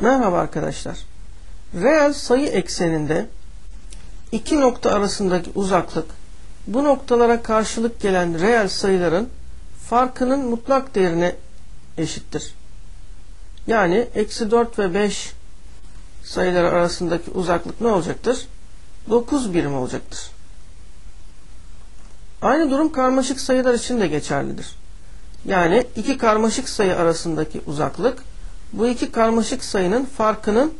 Merhaba arkadaşlar. Reel sayı ekseninde iki nokta arasındaki uzaklık bu noktalara karşılık gelen reel sayıların farkının mutlak değerine eşittir. Yani eksi 4 ve 5 sayıları arasındaki uzaklık ne olacaktır? 9 birim olacaktır. Aynı durum karmaşık sayılar için de geçerlidir. Yani iki karmaşık sayı arasındaki uzaklık bu iki karmaşık sayının farkının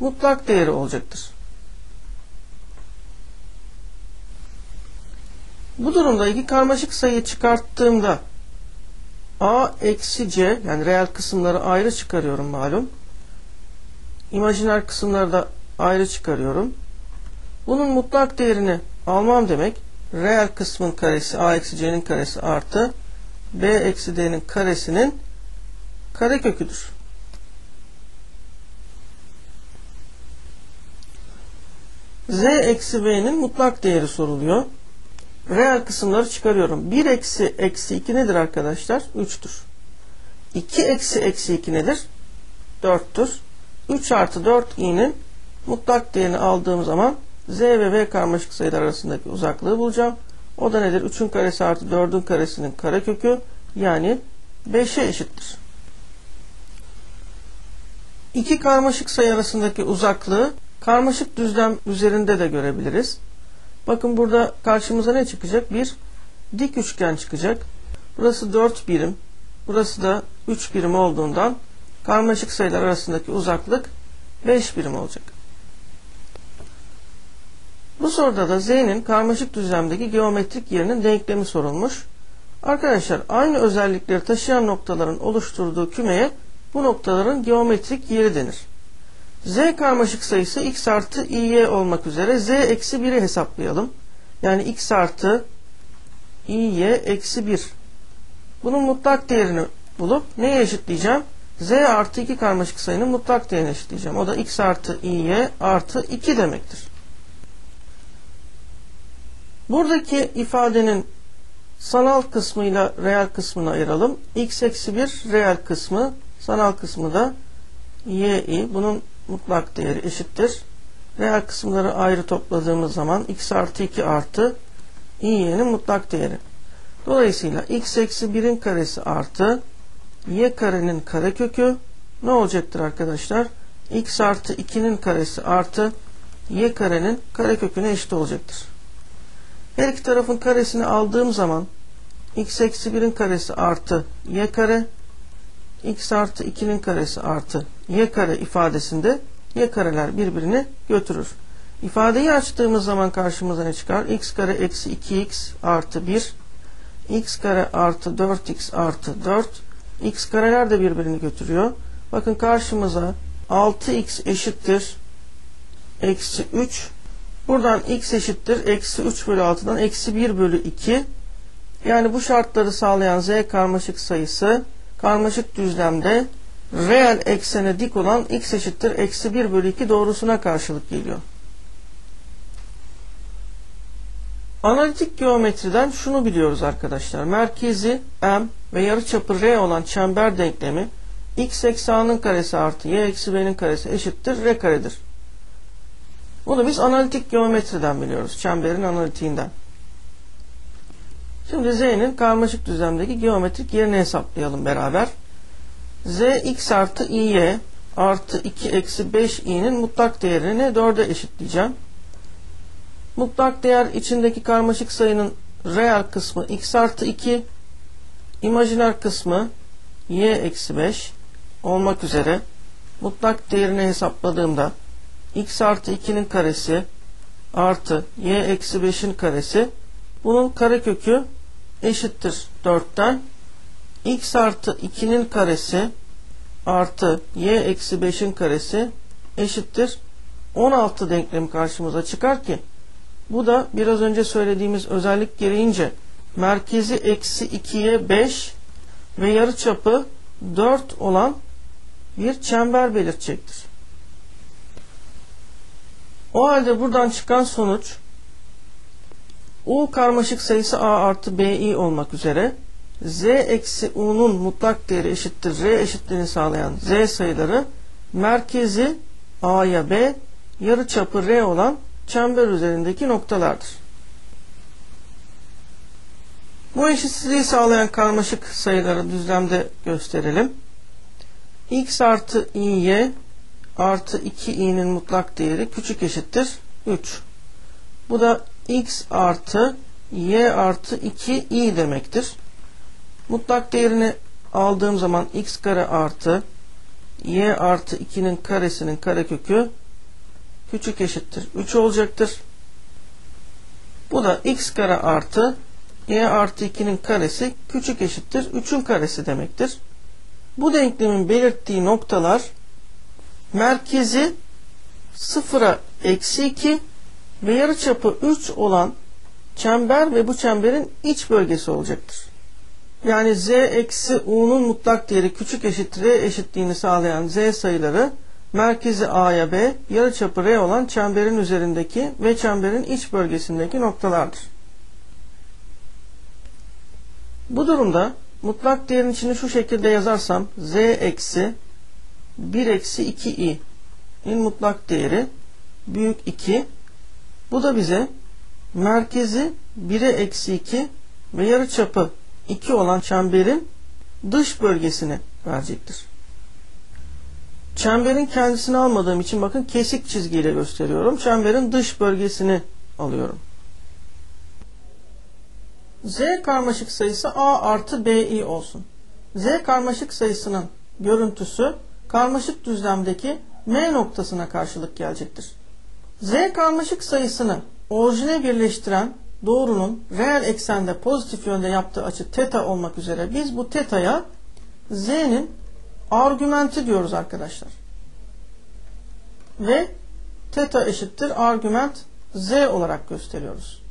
mutlak değeri olacaktır. Bu durumda iki karmaşık sayıyı çıkarttığımda a eksi c yani reel kısımları ayrı çıkarıyorum malum. İmajiner kısımları da ayrı çıkarıyorum. Bunun mutlak değerini almam demek reel kısmın karesi a eksi c'nin karesi artı b eksi d'nin karesinin kareköküdür. Z eksi b'nin mutlak değeri soruluyor. Reel kısımları çıkarıyorum. 1 eksi eksi 2 nedir arkadaşlar? 3'tür. 2 eksi eksi 2 nedir? 4'tür. 3 artı 4 i'nin mutlak değerini aldığım zaman z ve b karmaşık sayılar arasındaki uzaklığı bulacağım. O da nedir? 3'ün karesi artı 4'ün karesinin karekökü yani 5'e eşittir. İki karmaşık sayı arasındaki uzaklığı karmaşık düzlem üzerinde de görebiliriz. Bakın burada karşımıza ne çıkacak? Bir dik üçgen çıkacak. Burası 4 birim. Burası da 3 birim olduğundan karmaşık sayılar arasındaki uzaklık 5 birim olacak. Bu soruda da z'nin karmaşık düzlemdeki geometrik yerinin denklemi sorulmuş. Arkadaşlar aynı özellikleri taşıyan noktaların oluşturduğu kümeye bu noktaların geometrik yeri denir. Z karmaşık sayısı x artı i'y olmak üzere z eksi 1'i hesaplayalım. Yani x artı i'y eksi 1. Bunun mutlak değerini bulup neye eşitleyeceğim? z artı 2 karmaşık sayının mutlak değerini eşitleyeceğim. O da x artı i'y artı 2 demektir. Buradaki ifadenin sanal kısmıyla reel kısmını ayıralım. x eksi 1 reel kısmı, sanal kısmı da y Bunun mutlak değeri eşittir. Reel kısımları ayrı topladığımız zaman x artı 2 artı i'nin mutlak değeri. Dolayısıyla x eksi 1'in karesi artı y karenin karekökü ne olacaktır arkadaşlar? x artı 2'nin karesi artı y karenin kareköküne eşit olacaktır. Her iki tarafın karesini aldığım zaman x eksi 1'in karesi artı y kare x artı 2'nin karesi artı y kare ifadesinde y kareler birbirini götürür. İfadeyi açtığımız zaman karşımıza ne çıkar? x kare eksi 2x artı 1 x kare artı 4x artı 4 x kareler de birbirini götürüyor. Bakın karşımıza 6x eşittir eksi 3 buradan x eşittir eksi 3 bölü 6'dan eksi 1 bölü 2 yani bu şartları sağlayan z karmaşık sayısı karmaşık düzlemde reel eksene dik olan x eşittir eksi 1 bölü 2 doğrusuna karşılık geliyor. Analitik geometriden şunu biliyoruz arkadaşlar. Merkezi m ve yarıçapı r olan çember denklemi x eksi a'nın karesi artı y eksi b'nin karesi eşittir r karedir. Bunu biz analitik geometriden biliyoruz. Çemberin analitiğinden. Şimdi z'nin karmaşık düzlemdeki geometrik yerini hesaplayalım beraber z x artı i'ye artı 2 eksi 5 i'nin mutlak değerini 4'e eşitleyeceğim. Mutlak değer içindeki karmaşık sayının reel kısmı x artı 2 imajiner kısmı y eksi 5 olmak üzere mutlak değerini hesapladığımda x artı 2'nin karesi artı y eksi 5'in karesi bunun karekökü eşittir 4'ten x artı 2'nin karesi artı y eksi 5'in karesi eşittir 16 denklemi karşımıza çıkar ki bu da biraz önce söylediğimiz özellik gereğince merkezi eksi 2'ye 5 ve yarı çapı 4 olan bir çember belirtecektir. O halde buradan çıkan sonuç U karmaşık sayısı A artı BI olmak üzere z eksi u'nun mutlak değeri eşittir r eşitliğini sağlayan z sayıları merkezi A'ya B, yarıçapı R olan çember üzerindeki noktalardır. Bu eşitsizliği sağlayan karmaşık sayıları düzlemde gösterelim. x artı i'y artı 2i'nin mutlak değeri küçük eşittir 3. Bu da x artı y artı 2i demektir. Mutlak değerini aldığım zaman x kare artı y artı 2'nin karesinin karekökü küçük eşittir 3 olacaktır. Bu da x kare artı y artı 2'nin karesi küçük eşittir 3'ün karesi demektir. Bu denklemin belirttiği noktalar merkezi sıfıra eksi 2 ve yarıçapı 3 olan çember ve bu çemberin iç bölgesi olacaktır. Yani z eksi u'nun mutlak değeri küçük eşit r eşitliğini sağlayan z sayıları merkezi a'ya b, yarıçapı r olan çemberin üzerindeki ve çemberin iç bölgesindeki noktalardır. Bu durumda mutlak değerin içini şu şekilde yazarsam z eksi 1 eksi 2i'nin mutlak değeri büyük 2 bu da bize merkezi 1'e eksi 2 ve yarıçapı 2 olan çemberin dış bölgesini verecektir. Çemberin kendisini almadığım için bakın kesik çizgiyle gösteriyorum. Çemberin dış bölgesini alıyorum. Z karmaşık sayısı A artı BI olsun. Z karmaşık sayısının görüntüsü karmaşık düzlemdeki M noktasına karşılık gelecektir. Z karmaşık sayısını orijine birleştiren doğrunun reel eksende pozitif yönde yaptığı açı teta olmak üzere biz bu teta'ya z'nin argümenti diyoruz arkadaşlar. Ve teta eşittir argüment z olarak gösteriyoruz.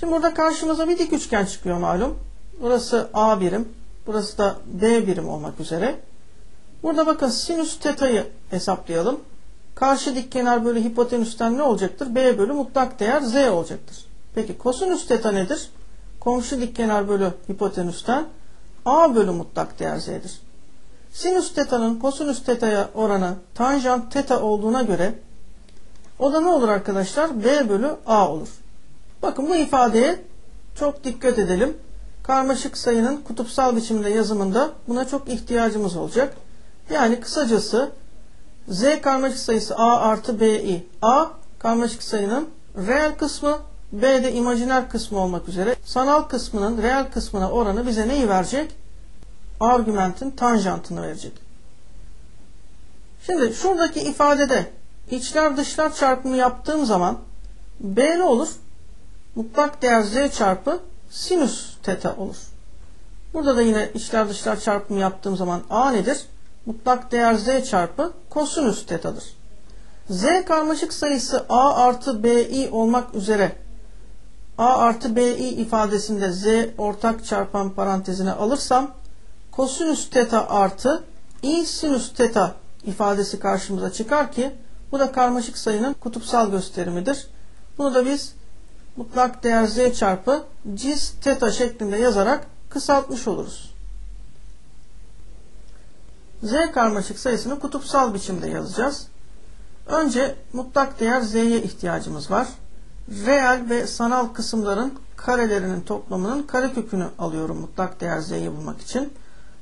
Şimdi burada karşımıza bir dik üçgen çıkıyor malum. Burası A birim, burası da B birim olmak üzere. Burada bakın sinüs teta'yı hesaplayalım. Karşı dik kenar bölü hipotenüsten ne olacaktır? B bölü mutlak değer Z olacaktır. Peki kosinüs teta nedir? Komşu dik kenar bölü hipotenüsten A bölü mutlak değer Z'dir. Sinüs teta'nın kosinüs teta'ya oranı tanjant teta olduğuna göre o da ne olur arkadaşlar? B bölü A olur. Bakın bu ifadeye çok dikkat edelim. Karmaşık sayının kutupsal biçimde yazımında buna çok ihtiyacımız olacak. Yani kısacası Z karmaşık sayısı A artı BI. A karmaşık sayının reel kısmı B de imajiner kısmı olmak üzere sanal kısmının reel kısmına oranı bize neyi verecek? Argümentin tanjantını verecek. Şimdi şuradaki ifadede içler dışlar çarpımı yaptığım zaman B ne olur? Mutlak değer Z çarpı sinüs teta olur. Burada da yine içler dışlar çarpımı yaptığım zaman A nedir? Mutlak değer Z çarpı kosinüs tetadır. Z karmaşık sayısı A artı BI olmak üzere A artı BI ifadesinde Z ortak çarpan parantezine alırsam kosinüs teta artı i sinüs teta ifadesi karşımıza çıkar ki bu da karmaşık sayının kutupsal gösterimidir. Bunu da biz mutlak değer z çarpı cis teta şeklinde yazarak kısaltmış oluruz. Z karmaşık sayısını kutupsal biçimde yazacağız. Önce mutlak değer z'ye ihtiyacımız var. Reel ve sanal kısımların karelerinin toplamının karekökünü alıyorum mutlak değer z'yi bulmak için.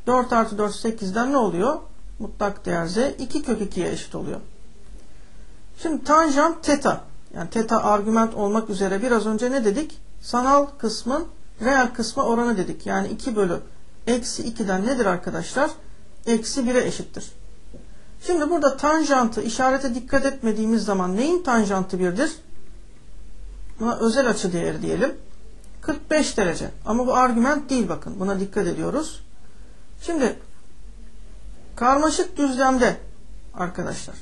4 artı 4 8'den ne oluyor? Mutlak değer z 2 kök 2'ye eşit oluyor. Şimdi tanjant teta yani teta argüment olmak üzere biraz önce ne dedik? Sanal kısmın reel kısma oranı dedik. Yani 2 bölü eksi 2'den nedir arkadaşlar? Eksi 1'e eşittir. Şimdi burada tanjantı işarete dikkat etmediğimiz zaman neyin tanjantı 1'dir? Buna özel açı değeri diyelim. 45 derece. Ama bu argüment değil bakın. Buna dikkat ediyoruz. Şimdi karmaşık düzlemde arkadaşlar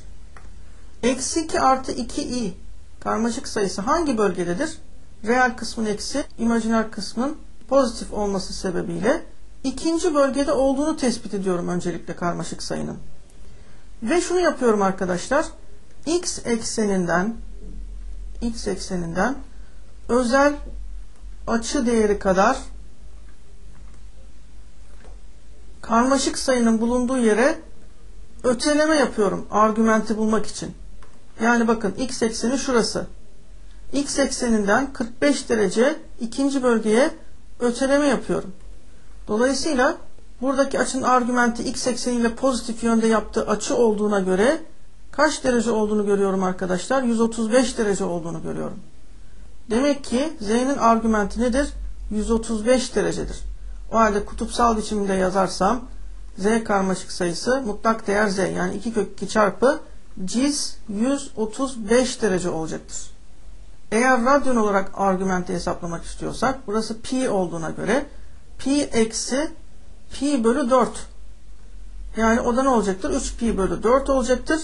eksi 2 artı 2i karmaşık sayısı hangi bölgededir? Reel kısmın eksi, imajiner kısmın pozitif olması sebebiyle ikinci bölgede olduğunu tespit ediyorum öncelikle karmaşık sayının. Ve şunu yapıyorum arkadaşlar. X ekseninden X ekseninden özel açı değeri kadar karmaşık sayının bulunduğu yere öteleme yapıyorum argümenti bulmak için. Yani bakın x ekseni şurası. x ekseninden 45 derece ikinci bölgeye öteleme yapıyorum. Dolayısıyla buradaki açının argümenti x ekseniyle pozitif yönde yaptığı açı olduğuna göre kaç derece olduğunu görüyorum arkadaşlar? 135 derece olduğunu görüyorum. Demek ki z'nin argümenti nedir? 135 derecedir. O halde kutupsal biçimde yazarsam z karmaşık sayısı mutlak değer z yani 2 kök 2 çarpı ciz 135 derece olacaktır. Eğer radyon olarak argümenti hesaplamak istiyorsak burası pi olduğuna göre pi eksi pi bölü 4 yani o da ne olacaktır? 3 pi bölü 4 olacaktır.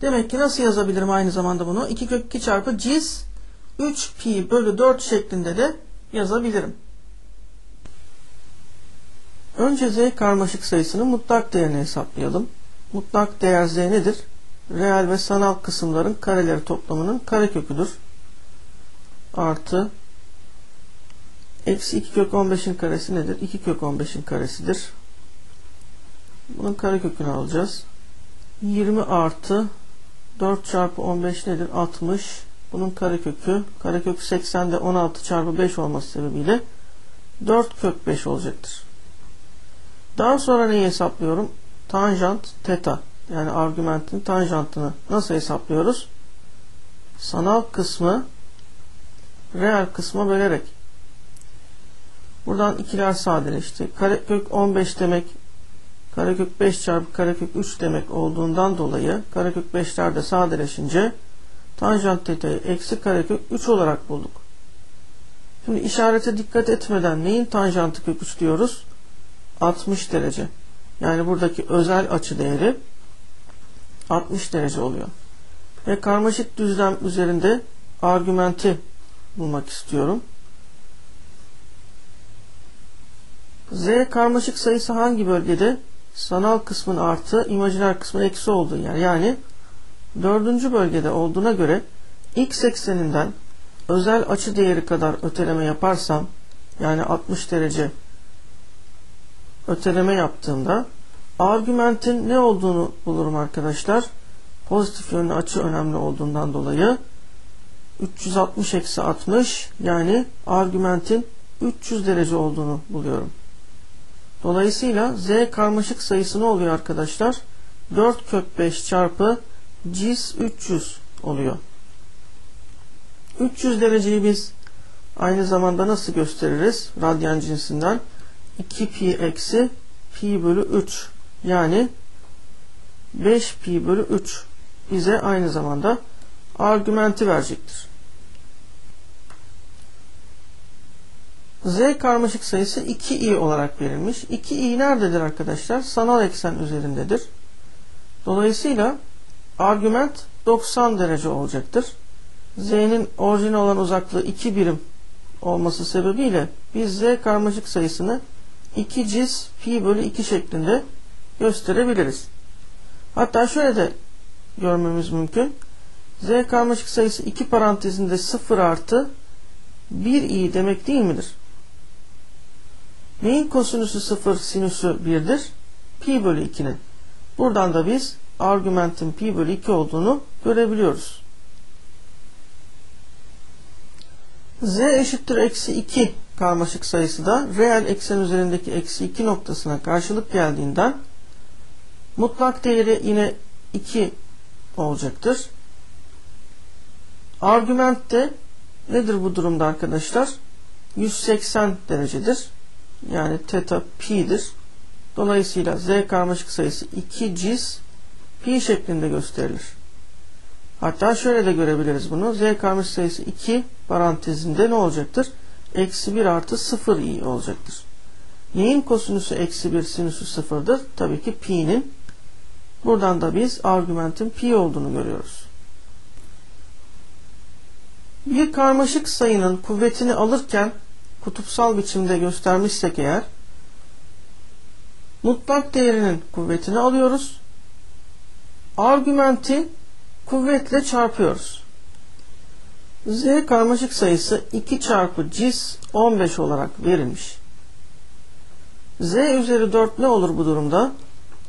Demek ki nasıl yazabilirim aynı zamanda bunu? 2 kök 2 çarpı ciz 3 pi bölü 4 şeklinde de yazabilirim. Önce z karmaşık sayısının mutlak değerini hesaplayalım. Mutlak değer z nedir? Reel ve sanal kısımların kareleri toplamının kareköküdür. Artı eksi 2 kök 15'in karesi nedir? 2 kök 15'in karesidir. Bunun karekökünü alacağız. 20 artı 4 çarpı 15 nedir? 60. Bunun karekökü. Karekök 80'de 16 çarpı 5 olması sebebiyle 4 kök 5 olacaktır. Daha sonra neyi hesaplıyorum? Tanjant teta. Yani argümentin tanjantını nasıl hesaplıyoruz? Sanal kısmı reel kısma bölerek. Buradan ikiler sadeleşti. Karekök 15 demek karekök 5 çarpı karekök 3 demek olduğundan dolayı karekök 5'ler de sadeleşince tanjant teta'yı eksi karekök 3 olarak bulduk. Şimdi işarete dikkat etmeden neyin tanjantı kök 3 diyoruz? 60 derece. Yani buradaki özel açı değeri 60 derece oluyor. Ve karmaşık düzlem üzerinde argümenti bulmak istiyorum. Z karmaşık sayısı hangi bölgede? Sanal kısmın artı, imajiner kısmın eksi olduğu yer. Yani dördüncü bölgede olduğuna göre x ekseninden özel açı değeri kadar öteleme yaparsam yani 60 derece öteleme yaptığımda argümentin ne olduğunu bulurum arkadaşlar. Pozitif yönlü açı önemli olduğundan dolayı 360 eksi 60 yani argümentin 300 derece olduğunu buluyorum. Dolayısıyla z karmaşık sayısı ne oluyor arkadaşlar? 4 kök 5 çarpı cis 300 oluyor. 300 dereceyi biz aynı zamanda nasıl gösteririz? Radyan cinsinden 2 pi eksi pi bölü 3 yani 5 pi bölü 3 bize aynı zamanda argümenti verecektir. Z karmaşık sayısı 2i olarak verilmiş. 2i nerededir arkadaşlar? Sanal eksen üzerindedir. Dolayısıyla argüment 90 derece olacaktır. Z'nin orijinal olan uzaklığı 2 birim olması sebebiyle biz Z karmaşık sayısını 2 cis pi bölü 2 şeklinde gösterebiliriz. Hatta şöyle de görmemiz mümkün. Z karmaşık sayısı 2 parantezinde 0 artı 1 i demek değil midir? Neyin kosinüsü 0 sinüsü 1'dir? Pi bölü 2'nin. Buradan da biz argümentin pi bölü 2 olduğunu görebiliyoruz. Z eşittir eksi 2 karmaşık sayısı da reel eksen üzerindeki eksi 2 noktasına karşılık geldiğinden mutlak değeri yine 2 olacaktır. Argüment de nedir bu durumda arkadaşlar? 180 derecedir. Yani teta pi'dir. Dolayısıyla z karmaşık sayısı 2 cis pi şeklinde gösterilir. Hatta şöyle de görebiliriz bunu. Z karmaşık sayısı 2 parantezinde ne olacaktır? Eksi 1 artı 0 i olacaktır. Neyin kosinüsü eksi 1 sinüsü 0'dır? Tabii ki pi'nin. Buradan da biz argümentin pi olduğunu görüyoruz. Bir karmaşık sayının kuvvetini alırken kutupsal biçimde göstermişsek eğer mutlak değerinin kuvvetini alıyoruz. Argümenti kuvvetle çarpıyoruz. Z karmaşık sayısı 2 çarpı cis 15 olarak verilmiş. Z üzeri 4 ne olur bu durumda?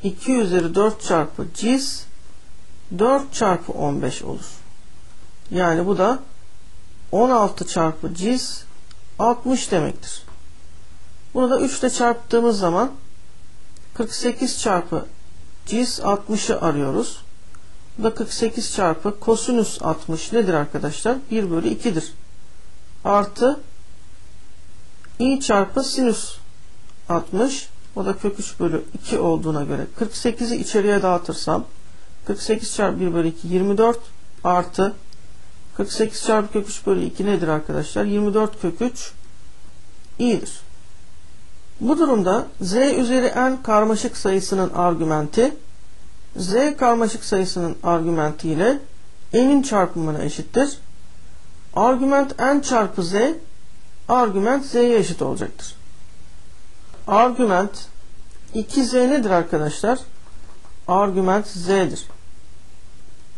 2 üzeri 4 çarpı cis 4 çarpı 15 olur. Yani bu da 16 çarpı cis 60 demektir. Bunu da 3 ile çarptığımız zaman 48 çarpı cis 60'ı arıyoruz. Bu da 48 çarpı kosinüs 60 nedir arkadaşlar? 1 bölü 2'dir. Artı i çarpı sinüs 60 o da kök 3 bölü 2 olduğuna göre 48'i içeriye dağıtırsam 48 çarpı 1 bölü 2 24 artı 48 çarpı kök 3 bölü 2 nedir arkadaşlar? 24 kök 3 i'dir. Bu durumda z üzeri n karmaşık sayısının argümenti z karmaşık sayısının argümenti ile n'in çarpımına eşittir. Argüment n çarpı z argüment z'ye eşit olacaktır. Argüment 2z nedir arkadaşlar? Argüment z'dir.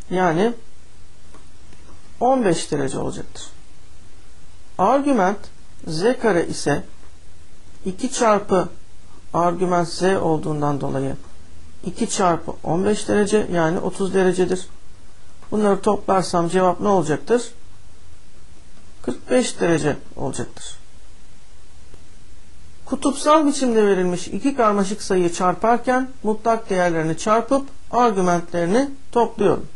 Yani 15 derece olacaktır. Argüment z kare ise 2 çarpı argüment z olduğundan dolayı 2 çarpı 15 derece yani 30 derecedir. Bunları toplarsam cevap ne olacaktır? 45 derece olacaktır. Kutupsal biçimde verilmiş iki karmaşık sayıyı çarparken mutlak değerlerini çarpıp argümentlerini topluyorum.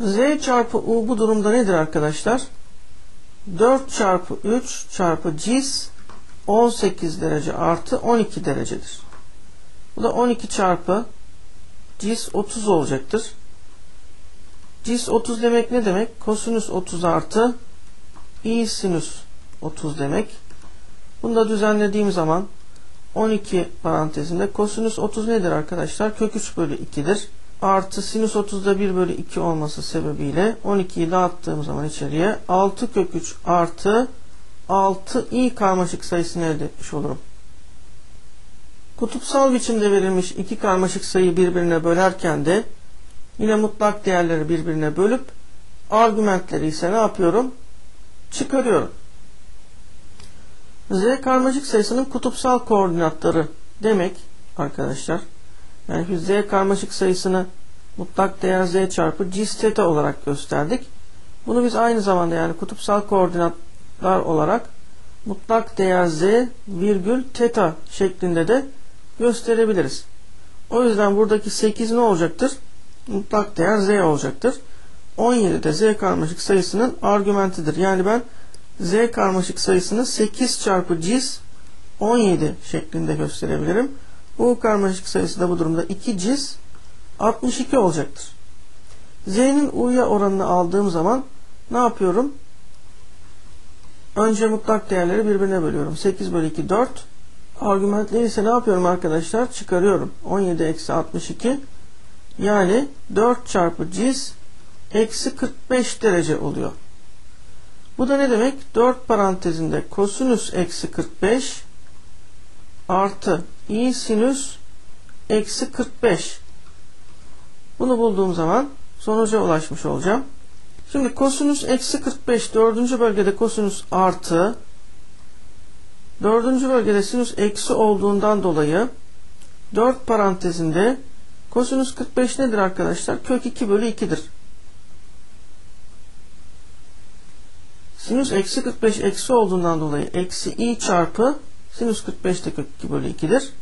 Z çarpı U bu durumda nedir arkadaşlar? 4 çarpı 3 çarpı cis 18 derece artı 12 derecedir. Bu da 12 çarpı cis 30 olacaktır. Cis 30 demek ne demek? Kosinüs 30 artı i sinüs 30 demek. Bunu da düzenlediğim zaman 12 parantezinde kosinüs 30 nedir arkadaşlar? Kök 3 bölü 2'dir. Artı sinüs 30'da 1 bölü 2 olması sebebiyle 12'yi dağıttığım zaman içeriye 6 kök 3 artı 6 i karmaşık sayısını elde etmiş olurum. Kutupsal biçimde verilmiş iki karmaşık sayı birbirine bölerken de yine mutlak değerleri birbirine bölüp argümentleri ise ne yapıyorum? Çıkarıyorum. Z karmaşık sayısının kutupsal koordinatları demek arkadaşlar. Yani biz Z karmaşık sayısını mutlak değer Z çarpı cis theta olarak gösterdik. Bunu biz aynı zamanda yani kutupsal koordinatlar olarak mutlak değer Z virgül theta şeklinde de gösterebiliriz. O yüzden buradaki 8 ne olacaktır? Mutlak değer Z olacaktır. 17 de Z karmaşık sayısının argümentidir. Yani ben Z karmaşık sayısını 8 çarpı cis 17 şeklinde gösterebilirim. Bu karmaşık sayısı da bu durumda 2 cis 62 olacaktır. Z'nin U'ya oranını aldığım zaman ne yapıyorum? Önce mutlak değerleri birbirine bölüyorum. 8 bölü 2 4. Argümentleri ise ne yapıyorum arkadaşlar? Çıkarıyorum. 17 eksi 62 yani 4 çarpı cis eksi 45 derece oluyor. Bu da ne demek? 4 parantezinde kosinüs eksi 45 artı i sinüs eksi 45. Bunu bulduğum zaman sonuca ulaşmış olacağım. Şimdi kosinüs eksi 45 dördüncü bölgede kosinüs artı dördüncü bölgede sinüs eksi olduğundan dolayı 4 parantezinde kosinüs 45 nedir arkadaşlar? Kök 2 bölü 2'dir. Sinüs eksi 45 eksi olduğundan dolayı eksi i çarpı sinüs 45 de kök 2 bölü 2'dir.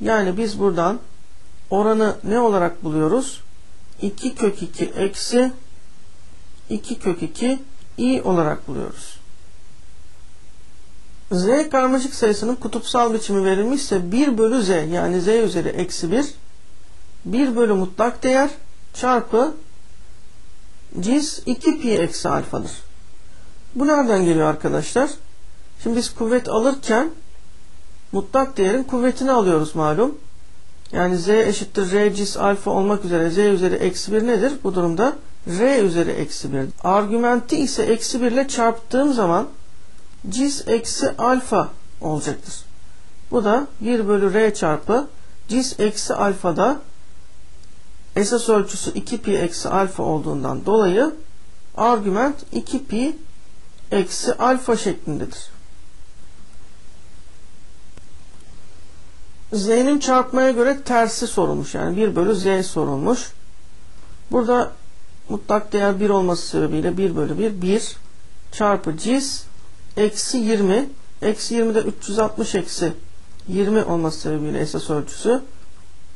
Yani biz buradan oranı ne olarak buluyoruz? 2 kök 2 eksi 2 kök 2 i olarak buluyoruz. Z karmaşık sayısının kutupsal biçimi verilmişse 1 bölü z yani z üzeri eksi 1 1 bölü mutlak değer çarpı cins 2 pi eksi alfadır. Bu nereden geliyor arkadaşlar? Şimdi biz kuvvet alırken mutlak değerin kuvvetini alıyoruz malum. Yani z eşittir r cis alfa olmak üzere z üzeri eksi 1 nedir? Bu durumda r üzeri eksi 1. Argümenti ise eksi 1 ile çarptığım zaman cis eksi alfa olacaktır. Bu da 1 bölü r çarpı cis eksi alfa da esas ölçüsü 2 pi eksi alfa olduğundan dolayı argüment 2 pi eksi alfa şeklindedir. Z'nin çarpmaya göre tersi sorulmuş. Yani 1 bölü Z sorulmuş. Burada mutlak değer 1 olması sebebiyle 1 bölü 1 1 çarpı cis eksi 20 eksi 20 de 360 eksi 20 olması sebebiyle esas ölçüsü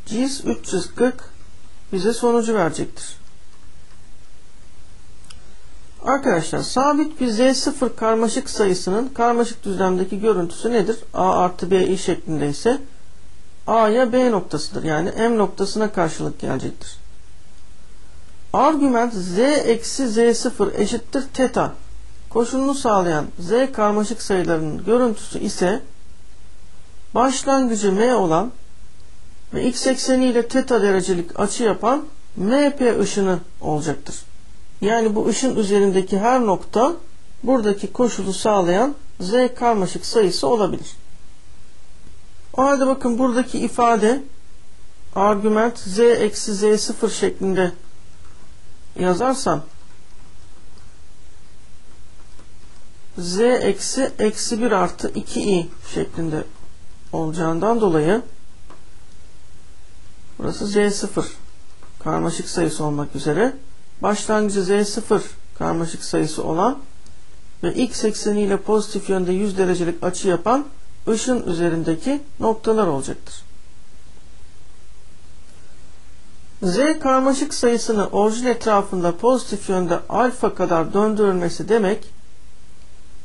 cis 340 bize sonucu verecektir. Arkadaşlar sabit bir z0 karmaşık sayısının karmaşık düzlemdeki görüntüsü nedir? a artı b i şeklinde ise a'ya b noktasıdır. Yani m noktasına karşılık gelecektir. Argüment z eksi z0 eşittir teta koşulunu sağlayan z karmaşık sayılarının görüntüsü ise başlangıcı m olan ve x ekseni ile teta derecelik açı yapan mp ışını olacaktır. Yani bu ışın üzerindeki her nokta buradaki koşulu sağlayan z karmaşık sayısı olabilir. O halde bakın buradaki ifade argüment z eksi z sıfır şeklinde yazarsam z eksi eksi 1 artı 2i şeklinde olacağından dolayı burası z0 karmaşık sayısı olmak üzere. Başlangıcı z0 karmaşık sayısı olan ve x ekseni ile pozitif yönde 100 derecelik açı yapan ışın üzerindeki noktalar olacaktır. Z karmaşık sayısını orijin etrafında pozitif yönde alfa kadar döndürülmesi demek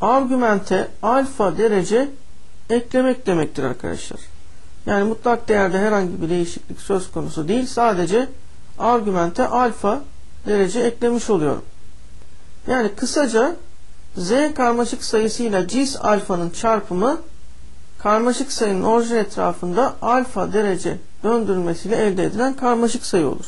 argümente alfa derece eklemek demektir arkadaşlar. Yani mutlak değerde herhangi bir değişiklik söz konusu değil. Sadece argümente alfa derece eklemiş oluyorum. Yani kısaca z karmaşık sayısıyla cis alfanın çarpımı karmaşık sayının orijin etrafında alfa derece döndürülmesiyle elde edilen karmaşık sayı olur.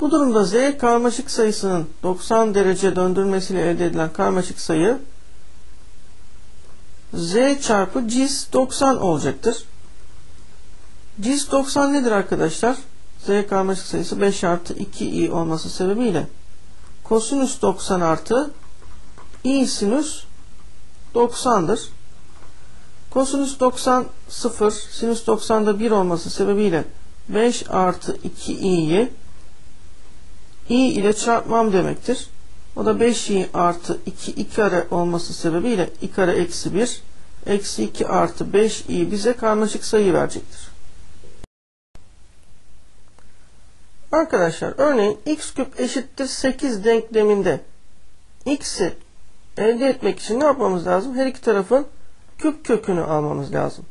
Bu durumda z karmaşık sayısının 90 derece döndürülmesiyle elde edilen karmaşık sayı z çarpı cis 90 olacaktır. Cis 90 nedir arkadaşlar? z karmaşık sayısı 5 artı 2i olması sebebiyle kosinüs 90 artı i sinüs 90'dır. Kosinüs 90 0, sinüs 90'da 1 olması sebebiyle 5 artı 2i'yi i ile çarpmam demektir. O da 5i artı 2 i kare olması sebebiyle i kare eksi 1 eksi 2 artı 5i bize karmaşık sayı verecektir. Arkadaşlar örneğin x küp eşittir 8 denkleminde x'i elde etmek için ne yapmamız lazım? Her iki tarafın küp kökünü almamız lazım.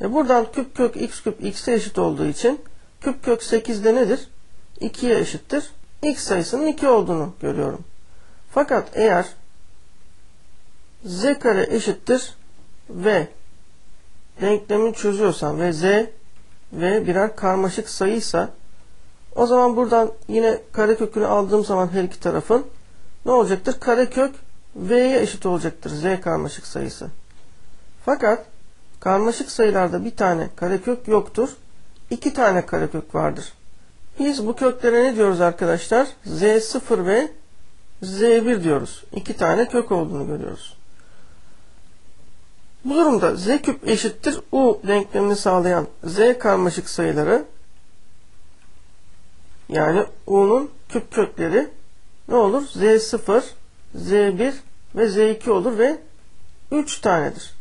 E buradan küp kök x küp x'e eşit olduğu için küp kök 8'de nedir? 2'ye eşittir. x sayısının 2 olduğunu görüyorum. Fakat eğer z kare eşittir v denklemi çözüyorsam ve z ve birer karmaşık sayıysa o zaman buradan yine karekökünü aldığım zaman her iki tarafın ne olacaktır? Karekök v'ye eşit olacaktır z karmaşık sayısı. Fakat karmaşık sayılarda bir tane karekök yoktur. iki tane karekök vardır. Biz bu köklere ne diyoruz arkadaşlar? Z0 ve Z1 diyoruz. İki tane kök olduğunu görüyoruz. Bu durumda Z küp eşittir U denklemini sağlayan Z karmaşık sayıları yani U'nun küp kökleri ne olur? Z0, Z1 ve Z2 olur ve 3 tanedir.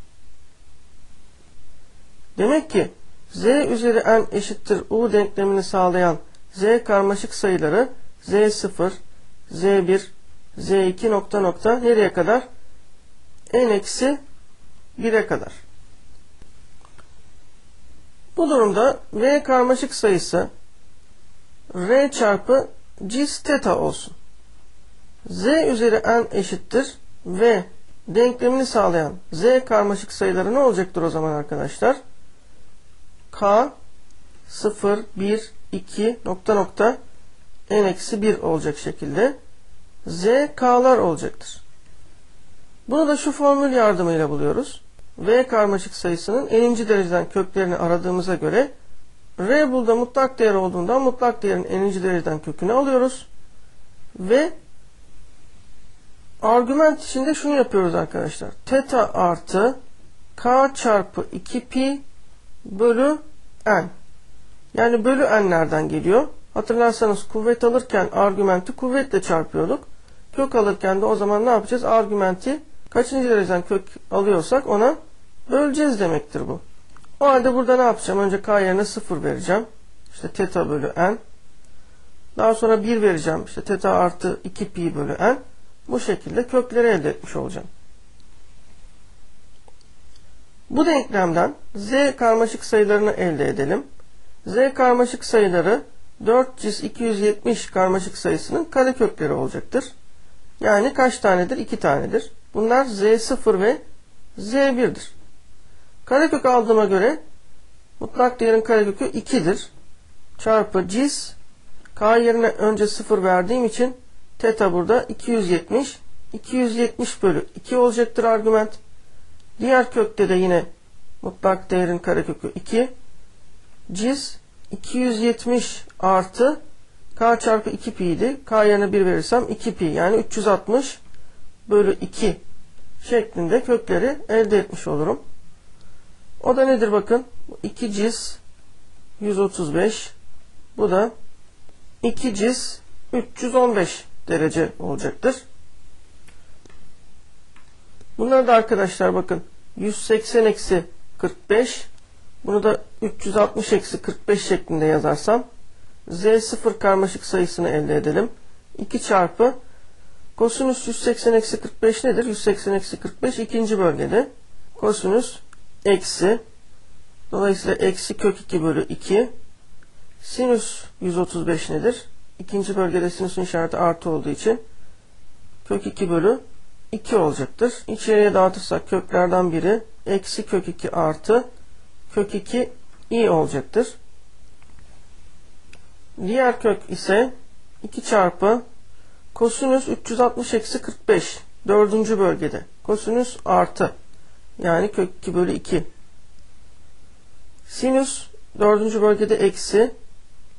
Demek ki Z üzeri n eşittir U denklemini sağlayan Z karmaşık sayıları Z0, Z1, Z2 nokta nokta nereye kadar? n eksi 1'e kadar. Bu durumda V karmaşık sayısı R çarpı cis teta olsun. Z üzeri n eşittir ve denklemini sağlayan Z karmaşık sayıları ne olacaktır o zaman arkadaşlar? K 0, 1, 2 nokta nokta n eksi 1 olacak şekilde Z K'lar olacaktır. Bunu da şu formül yardımıyla buluyoruz. V karmaşık sayısının n'inci dereceden köklerini aradığımıza göre R burada mutlak değer olduğundan mutlak değerin n'inci dereceden kökünü alıyoruz. Ve argüment içinde şunu yapıyoruz arkadaşlar. Teta artı k çarpı 2 pi bölü n. Yani bölü n nereden geliyor? Hatırlarsanız kuvvet alırken argümenti kuvvetle çarpıyorduk. Kök alırken de o zaman ne yapacağız? Argümenti kaçıncı dereceden kök alıyorsak ona böleceğiz demektir bu. O halde burada ne yapacağım? Önce k yerine 0 vereceğim. İşte teta bölü n. Daha sonra 1 vereceğim. İşte teta artı 2 pi bölü n. Bu şekilde kökleri elde etmiş olacağım. Bu denklemden z karmaşık sayılarını elde edelim. z karmaşık sayıları 4 cis 270 karmaşık sayısının karekökleri olacaktır. Yani kaç tanedir? 2 tanedir. Bunlar z0 ve z1'dir. Karekök aldığıma göre mutlak değerin karekökü 2'dir. Çarpı cis k yerine önce 0 verdiğim için Teta burada 270. 270 bölü 2 olacaktır argüment. Diğer kökte de yine mutlak değerin karekökü 2. Ciz 270 artı k çarpı 2 pi idi. K yerine 1 verirsem 2 pi yani 360 bölü 2 şeklinde kökleri elde etmiş olurum. O da nedir bakın? 2 ciz 135 bu da 2 ciz 315 derece olacaktır. Bunlar da arkadaşlar bakın 180 eksi 45 bunu da 360 eksi 45 şeklinde yazarsam Z0 karmaşık sayısını elde edelim. 2 çarpı kosinüs 180 eksi 45 nedir? 180 eksi 45 ikinci bölgede. Kosinüs eksi dolayısıyla eksi kök 2 bölü 2 sinüs 135 nedir? İkinci bölgede sinüsün işareti artı olduğu için kök 2 bölü 2 olacaktır. İçeriye dağıtırsak köklerden biri eksi kök 2 artı kök 2 i olacaktır. Diğer kök ise 2 çarpı kosinüs 360 eksi 45 dördüncü bölgede. Kosinüs artı yani kök 2 bölü 2. Sinüs dördüncü bölgede eksi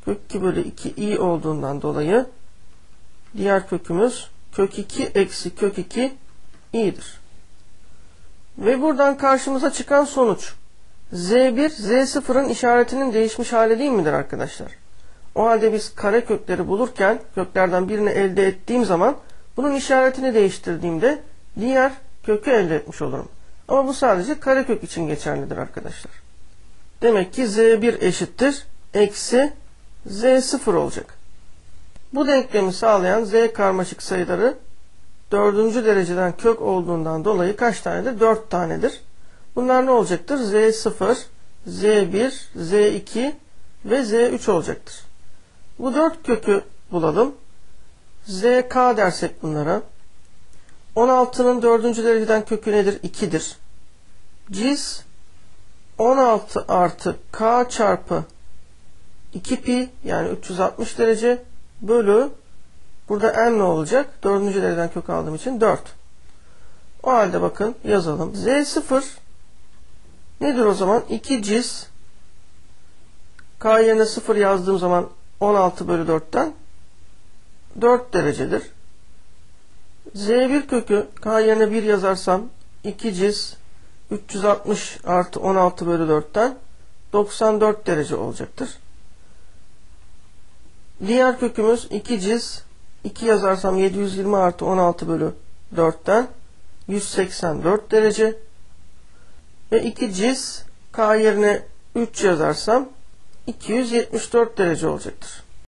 kök 2 bölü 2 i olduğundan dolayı diğer kökümüz kök 2 eksi kök 2 i'dir. Ve buradan karşımıza çıkan sonuç z1 z0'ın işaretinin değişmiş hali değil midir arkadaşlar? O halde biz kare kökleri bulurken köklerden birini elde ettiğim zaman bunun işaretini değiştirdiğimde diğer kökü elde etmiş olurum. Ama bu sadece kare kök için geçerlidir arkadaşlar. Demek ki z1 eşittir eksi z sıfır olacak. Bu denklemi sağlayan z karmaşık sayıları dördüncü dereceden kök olduğundan dolayı kaç tanedir? Dört tanedir. Bunlar ne olacaktır? z0, z1, z2 ve z3 olacaktır. Bu dört kökü bulalım. zk dersek bunlara. 16'nın dördüncü dereceden kökü nedir? 2'dir. Ciz 16 artı k çarpı 2 pi yani 360 derece bölü burada n ne olacak? Dördüncü dereceden kök aldığım için 4. O halde bakın yazalım. Z0 nedir o zaman? 2 ciz k yerine 0 yazdığım zaman 16 bölü 4'ten 4 derecedir. Z1 kökü k yerine 1 yazarsam 2 ciz 360 artı 16 bölü 4'ten 94 derece olacaktır. Diğer kökümüz 2 ciz 2 yazarsam 720 artı 16 bölü 4'ten 184 derece ve 2 ciz k yerine 3 yazarsam 274 derece olacaktır.